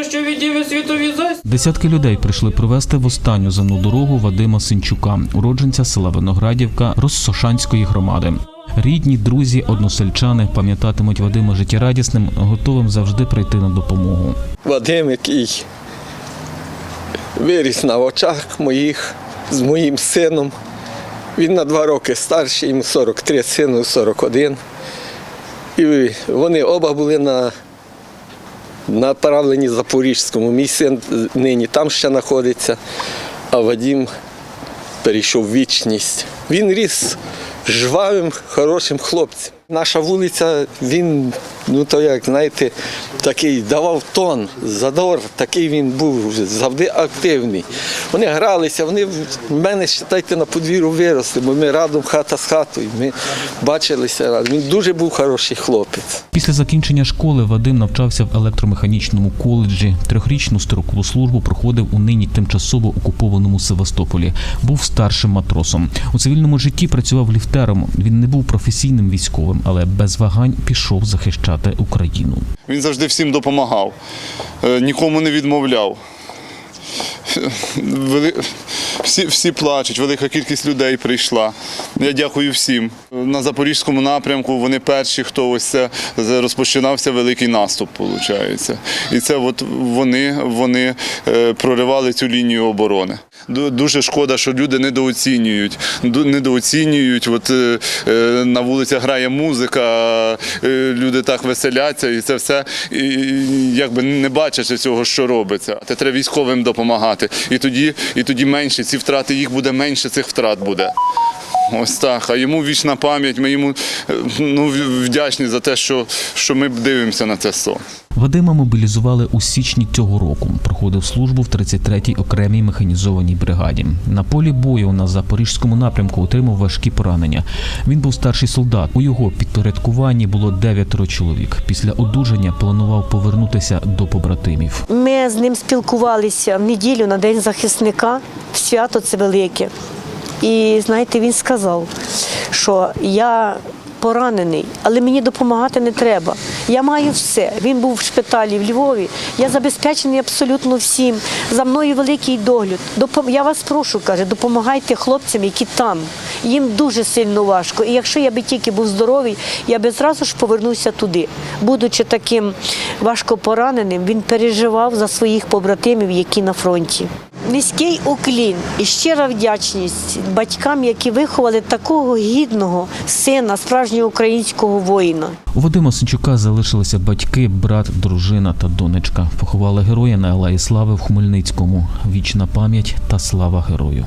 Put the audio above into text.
Боже, що відіви світові зась. Десятки людей прийшли привезти в останню земну дорогу Вадима Синчука, уродженця села Виноградівка Россошанської громади. Рідні, друзі, односельчани пам'ятатимуть Вадима життєрадісним, готовим завжди прийти на допомогу. Вадим, який виріс на очах моїх з моїм сином. Він на два роки старший, йому 43, сину 41. І вони оба були на направлені Запорізькому. Мій син нині там ще знаходиться, а Вадим перейшов в вічність. Він ріс жвавим, хорошим хлопцем. Наша вулиця, він, ну то як, знаєте, такий давав тон, задор, такий він був завжди активний. Вони гралися, вони в мене, вважайте, на подвір'ю виросли, бо ми радом хата з хатою. Ми бачилися. разом. Він дуже був хороший хлопець. Після закінчення школи Вадим навчався в електромеханічному коледжі. Трьохрічну строкову службу проходив у нині тимчасово окупованому Севастополі. Був старшим матросом. У цивільному житті працював ліфтером. Він не був професійним військовим, але без вагань пішов захищати Україну. Він завжди всім допомагав, е, нікому не відмовляв. Всі, всі плачуть, велика кількість людей прийшла. Я дякую всім. На Запорізькому напрямку вони перші, хто ось це розпочинався великий наступ, виходить. І це от вони, вони е, проривали цю лінію оборони. Дуже шкода, що люди недооцінюють. Недооцінюють. От, е, е, на вулицях грає музика, люди так веселяться, і це все і, якби не бачачи цього, що робиться. Це треба військовим допомагати. І тоді, і тоді менше ці втрати, їх буде менше, цих втрат буде. Ось так. А йому вічна пам'ять. Ми йому е, ну, вдячні за те, що, що ми дивимося на це сон. Вадима мобілізували у січні цього року. Проходив службу в 33-й окремій механізованій бригаді. На полі бою на запорізькому напрямку отримав важкі поранення. Він був старший солдат. У його підпорядкуванні було дев'ятеро чоловік. Після одужання планував повернутися до побратимів. Ми з ним спілкувалися в неділю на День захисника, свято це велике. І знаєте, він сказав, що я поранений, але мені допомагати не треба. Я маю все. Він був в шпиталі в Львові. Я забезпечений абсолютно всім. За мною великий догляд. Я вас прошу, каже, допомагайте хлопцям, які там. Їм дуже сильно важко. І якщо я би тільки був здоровий, я би зразу ж повернувся туди. Будучи таким важко пораненим, він переживав за своїх побратимів, які на фронті. Низький уклін і щира вдячність батькам, які виховали такого гідного сина, справжнього українського воїна. У Вадима Синчука залишилися батьки, брат, дружина та донечка. Поховали героя на Алеї Слави в Хмельницькому. Вічна пам'ять та слава герою.